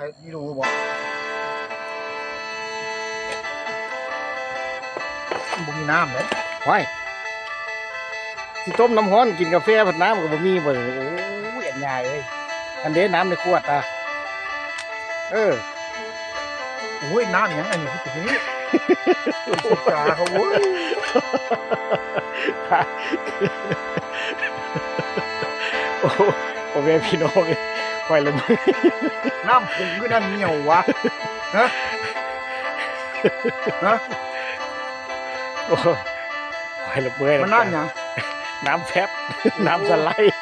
รนี่รู้บอกบ่มีน้ำเลยห้อยสิต้มน้ำร้อนกินกาแฟผัดน้ำก็บ่มีเบ่โอ้ยอันใหญ่เอ้ยอันเด้น้ำในขวดอะเออโอ้ยน้ำหยังอันนี้คือตัวนี้สุกาเขาโว้ยโอ้โหพ่อแม่พี่น้อง คอยละมือน้ำผงคือนั่นเหนียววะฮะฮะโอ้ยคอยละเมื่อยมันน้ำหยังน้ำแฟบน้ำสไลด์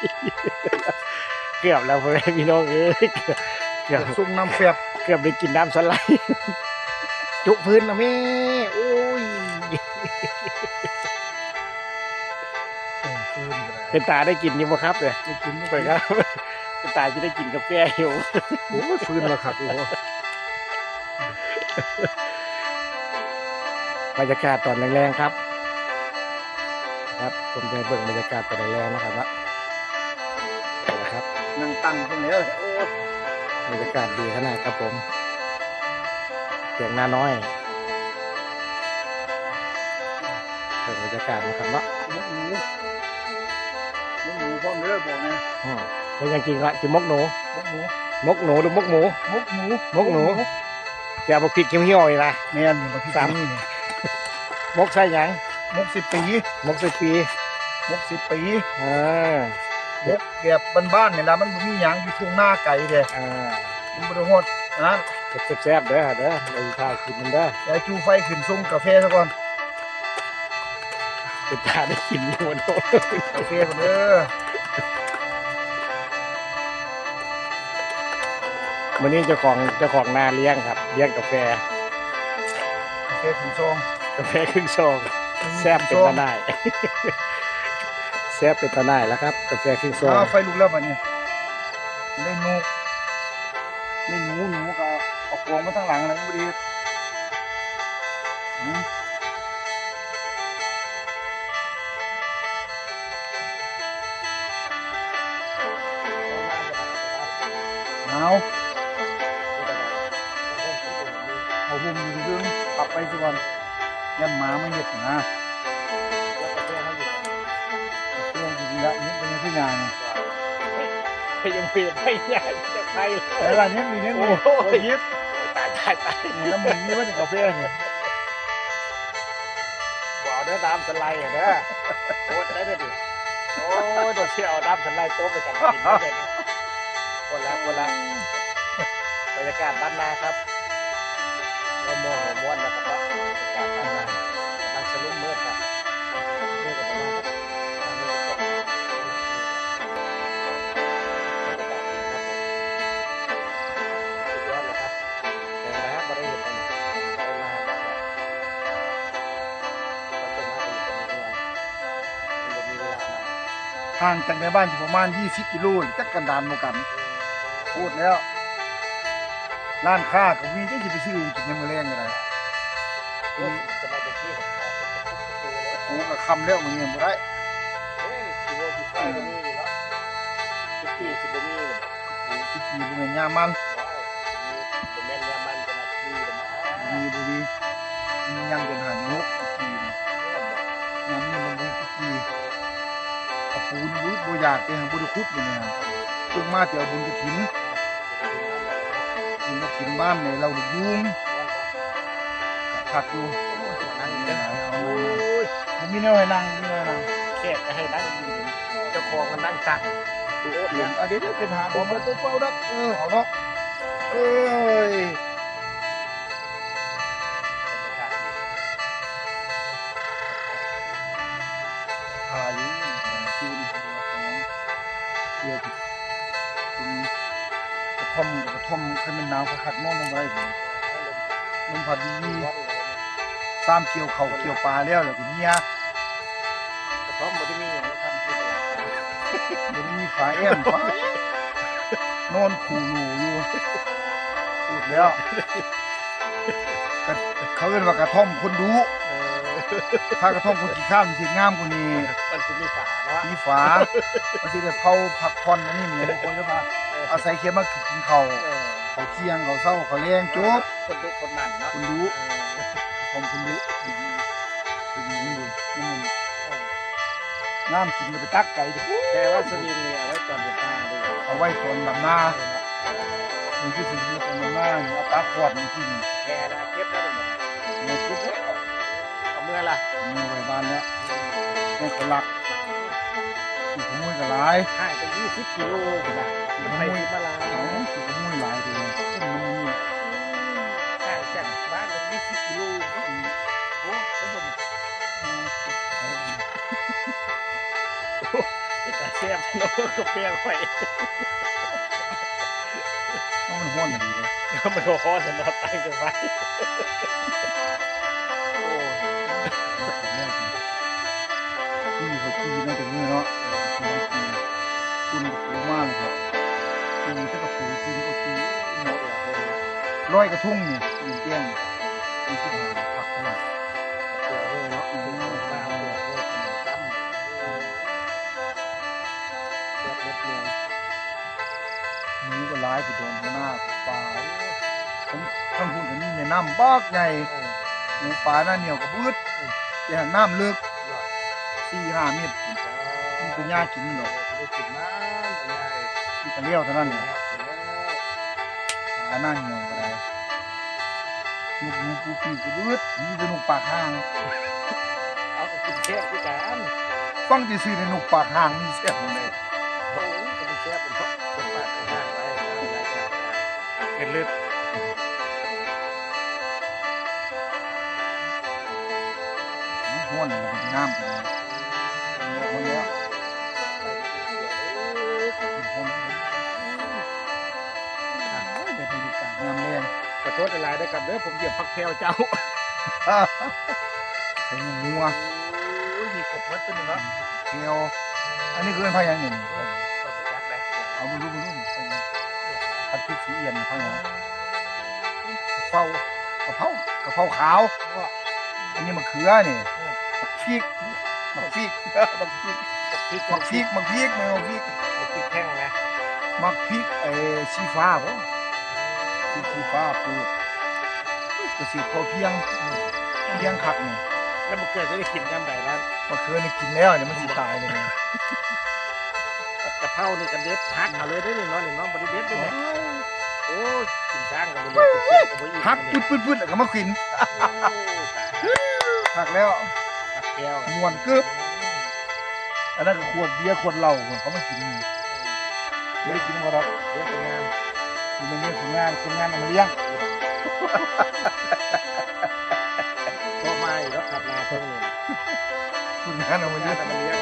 เกือบแล้วพ่อแม่พี่น้องเอ้ยเกือบซุ่มน้ำแฟบเกือบได้กินน้ำสไลด์จุพื้นนะแม่โอ้ยเออคืนก็ได้เป็นตาได้กินอยังบ่ครับเนี่ยไปกินไปครับ เป็นตาจะได้กินกาแฟอยู่โอ้ยฟืนละครับโอ้โหบรรยากาศตอนแรงๆครับ ครับผมจะให้เบิ่งบรรยากาศตอนแรงๆนะครับว่านี่แหละครับนั่งตั้งตรงนี้เลยโอ้ยบรรยากาศดีขนาดครับผมเสียงนาน้อยเบิ่งบรรยากาศนะครับเนาะ หมูหมูหมูหมูพร้อมเด้อบอกไงอืม แล้วยังกินก็กินมกหนูหมูมกหนูหรือมกหมูหมกหมูมกหนูจะเอาพริกเขียวๆนี่นะแม่นมาพี่สามนี่มกใส่หยังหมกสิบปีมกใส่ปีหมกสิบปีอ่าหมกแบบบ้านๆเนี่ยนะมันบ่มีหยังอยู่ทุ่งหน้าไก่เด้อ่ามันบ่ได้ฮอดอันนั้นแซ่บๆเด้อเด้อเราพากินมันเด้อเดี๋ยวจูไฟขึ้นส่งกาแฟซะก่อนเป็นตาได้กินอยู่บนโต๊ะกาแฟก่อนเด้อ วันนี้เจ้าของเจ้าของนาเลี้ยงครับ เลี้ยงกาแฟ กาแฟขึ้นซองกาแฟครึ่งซองแซ่บเป็นตาหน่ายแซ่บเป็นตาหน่ายแล้วครับ กาแฟครึ่งซองอ้าวไฟลุกแล้วบัดนี้ได้นกได้หนูหนูก็เอากองมาทางหลังอะไรบ่ดีอืมเอา เอาหุ่มอยู่เรื่องปรับไปซะก่อนยันหมาไม่เห็ดนะเรื่องจริงๆแล้วนี่เป็นยังไงงานยังเปลี่ยนไม่ใหญ่จะไปแต่ละนี้มีนี่มีโอ้โอ้ยยิบตายตายตายนี่แล้วมึงนี่ว่าจะกาแฟเนี่ยบ่เอาเด้อน้ำสไลด์อะเด้อโคตรได้เด้อดิโอ้ยตัวเชี่ยวเอาน้ำสไลด์โต๊ะไปจังกินได้เลยนี่คนละคนละบรรยากาศบ้านนาครับเรา โมโหม้วนนะครับว่าบรรยากาศบ้านนางสลุ่มมืดครับมืดกับประมาณห้าโมงกว่าบรรยากาศดีครับผมสุดยอดเลยครับแต่นะครับบ่ได้เห็นกันไปมาแบบเนี้ยก็ส่วนมางนี้มันมีเวลามาห่างจากในบ้านอยู่ประมาณ 20 กิโลหรือจักกันดานโมกัน พูดแล้ว ร้านค้าก็มีที่จะไปซื้อกินยามมื้อแรงกันนะโอ้ยจะมาเป็นที่ของเขาดูเลยโอ้ก็คำแล้วมื้อนี้บ่ได้เฮ้ยคิดว่าพี่ไฟก็มีอยู่เนาะคิดที่สิบมีเลยโอ้ที่กินบ่แม่นยามมันว้าวมีเป็นแม่นยามันจะมาดีเลยมามีบ่ดีมียังเป็นหันนกที่กินยามนี้มันบ่ที่กินกระปูนบ่บ่อยากไปหาบ่ได้คุดอยู่เนี่ยตึงมาเตียวบุญกฐิน บุญกฐินบ้านเนี่ยเราด้ยุ่งคักอยู่นั่งนี่เด้อนมีแนวให้นั่งมีแนวให้นั่งแขกให้นั่งเจ้าของมันนั่งตักดูโอ๊ตเดี๋เนี่ยยวเป็นหาบ่มาตัวเป้าดักเออเอาเนาะเอ้ยพายุคืนของเกี่ยวกับเป็นก ระท่อมกระท่อมขึ้นเป็นหนาวขัดมองลงไปผมมันพอดีตามเกี่ยวเขาเกี่ยวปลาแล้วแล้วก็เนี้ยกระท่อมบ่ได้มีอย่างนั้ทำที่ตลาดเดี๋ยวมีฝาแอมฝานอนขู่หนูอยู่พูดแล้วเขาเรียกว่ากระท่อมคนดูถ้ากระท่อมคนขี้ข้ามสิงามกว่านี้มันคือมีฝาเนาะมีฝามันสิได้เผาผักพรอันนี้มีบางคนก็มา อาศัยเคียมากินเขาวเออเผเขาเที่ยงเขาเศร้าเขาแรงจบคนดุคนมันเนาะคุณรู้ผมคุณรู้คุณรู้คุณรู้นี่มันน้ำกินก็ไปตักไก่ดิแต่ว่าสลิงเนี่ยเอาไว้ก่อนเด็ดหน้าด้วยเอาไว้ตอนดำหน้ามันคือสิ่งที่ตอนดำหน้านี่เอาปลาขวดมันกินแค่นะเก็บได้เลยหมดเนี่ยคิดแล้วเอาเมื่อล่ะมีไว้บ้านแล้วเนี่ยก็รักอีก ขโมยก็หลายห่างไปยี่สิบกิโลอยู่นะมันไปที่มาลาเอาอีกขโมยหลายเดียวต้นมันนี่ห่างจากบ้านไปยี่สิบกิโลโอ้ไม่หมดแต่แซ่บเนาะก็เปรี้ยวไปมันห้อนดีเลยมันก็คอจะนอนตั้งกันไว้ ที่เขากีนั่นแต่มือเนาะคุณกูมากเลยครับกีถ้ากับกูกีก็กีร้อยกระทุ่งเนี่ยิงเตี้ยงมีสิบห้าผักเนี่ยเปรี้ยวเลยเนาะอืมมาเปรี้ยวเลยตั้มเปรี้ยวเล็ดเลยมือก็ร้ายไปโดนหน้าปลาทั้งทั้งคุณกับนี่แม่น้ำบักใหญ่หูปลาหน้าเหนียวกับบืดแต่น้ำลึก สี่ห้าเมตรนี่เป็นหญ้ากินหรอกได้กินน้ำเป็นไงที่ตะเลี้ยวเท่านั้นแล้เนี่ยวแล้วปลาหน้าเหนียวก็ได้นกหนูปูปีกกับบืดนี่เป็นนกปากห่างเอาไปกินแซ่บด้วยกันฟังที่ซื้อในนกปากห่างมีเสียงหมดเลยโอ้ยจะเป็นแซ่บเป็นเพราะเป็นปากเป็นหน้าไว้เอาไว้เอาเป็นเลือดห้วนเลยเป็นน้ำกัน ห้วนแล้วห้วนแต่บรรยากาศงามแรงขอโทษหลายๆด้วยครับเด้อผมเหยียบพักแพรวเจ้าใส่งัวโอ้ยมีครบหมดตัวนี้เนาะเกียวอันนี้คือเป็นพายังหนึ่งก็ไปยักได้เอาไปรู้ไปรู้ใส่ผัดพริกสีเอี่ยมข้างหลังกะเพรากะเพรากะเพราขาว อันนี้มะเขือนี่มะพริก มะพริกมะพริกพริกมะพริกมะพริกไม่มะพริกพริกแห้งนะมะพริกไอ้ชีฟ้าบ่พริกชีฟ้าปลูกเกษตรพอเพียงเพียงคักนี่แล้วมันเกิดจะได้กินยามใดนั้นมะเขือนี่กินแล้วเนี่ยมันสิตายเลยนี่กะเพรานี่กันเด็ดฮักเอาเลยได้อนี่เนาะนี่เน้องบริเด็ดด้วยนะโอ้ยกินช้างกับบริเด็ดกินเสียกับบริหักปึ๊ดปึ๊ดปึ๊ดแล้วก็มากินโอ้ตายหักแล้วฮัก แก้วม่วนกึบอันนั้นก็ขวดเบียร์ขวดเหล้าเขามากินนี่ไม่ได้กินมาหรอกเรียกเป็นงานกินในเรื่องของงานคนงานเอามาเลี้ยงก็มาอีกแล้วขับนาเพิ่งเลยคนงานเอามางาเลี้ยงนเอามาเลี้ยง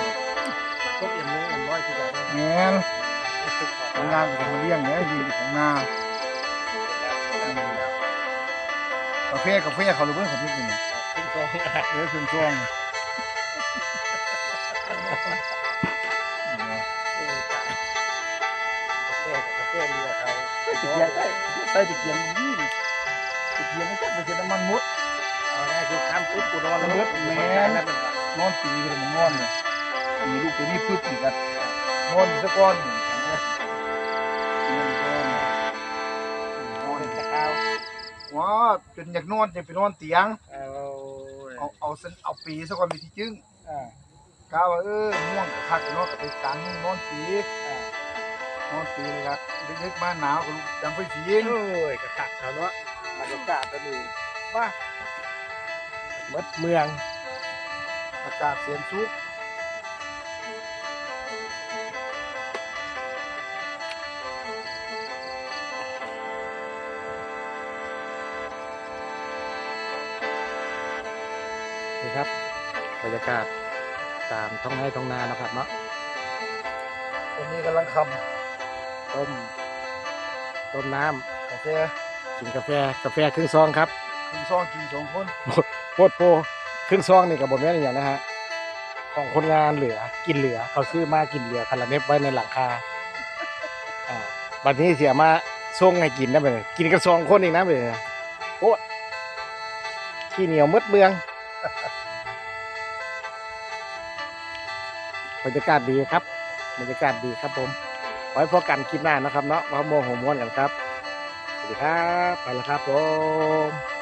ต้มเอ็มนึงเอ็มร้อยที่กันแงนคนงานก็เอามาเลี้ยงเนี่ยดีของงานกาแฟกาแฟเขาหรือเปล่าเขาพิจารณาขึ้นซองอะเออเครื่องช่วงโอ้ย ตายกาแฟกาแฟเรือเขาตะเกียงใต้ใต้ตะเกียงมันนี่ตะเกียงไม่ใช่ไม่ใช่น้ำมันมดเอาง่ายคือข้ามปุ๊บกูนอนแล้วเบิดแม่นอนตีไปเลยมันนอนเนี่ยตีลูกตัวนี้ปึ๊บอีกกันนอนสักก้อนนอนก้อนนอนเป็นตะข้าวว้าเป็นอยากนอนจะไปนอนเตียงเอาเอาเอาปีสักก่อนไปที่จึ้งอ่า กาว่าเออม่วงกับคักเนาะกับไปกลางนอนปีอ่านอนปีเลยครับเล็กๆบ้านหนาวก็ลุกดังไฟฝีงโอ้ยกระขักเขาเนาะบรรยากาศตัวนี้ว่าเมดเมืองอากาศเสียนสุกนี่ครับบรรยากาศ ตามท้องไร่ท้องนานะครับเนาะตอนนี้กำลังคต้มต้มน้ำกาแฟำกินกาแฟกาแฟครึ่งซองครับคุณซองกินสองคนโคตรโปรครึ่งซองนี่กับบแม่นอย่างนะฮะของคนงานเหลือกินเหลือเขาซื้อมากินเหลือคาราเมลไว้ในหลังคาอ่าวันนี้เสียมาส่งให้กินได้ไหมกินกันสองคนเองนะเบยโอ้ขี้เหนียวมดเบือง บรรยากาศดีครับ บรรยากาศดีครับผมไว้พบกันคลิปหน้านะครับเนาะมาโมโหม้วนกันครับสวัสดีครับ ไปแล้วครับผม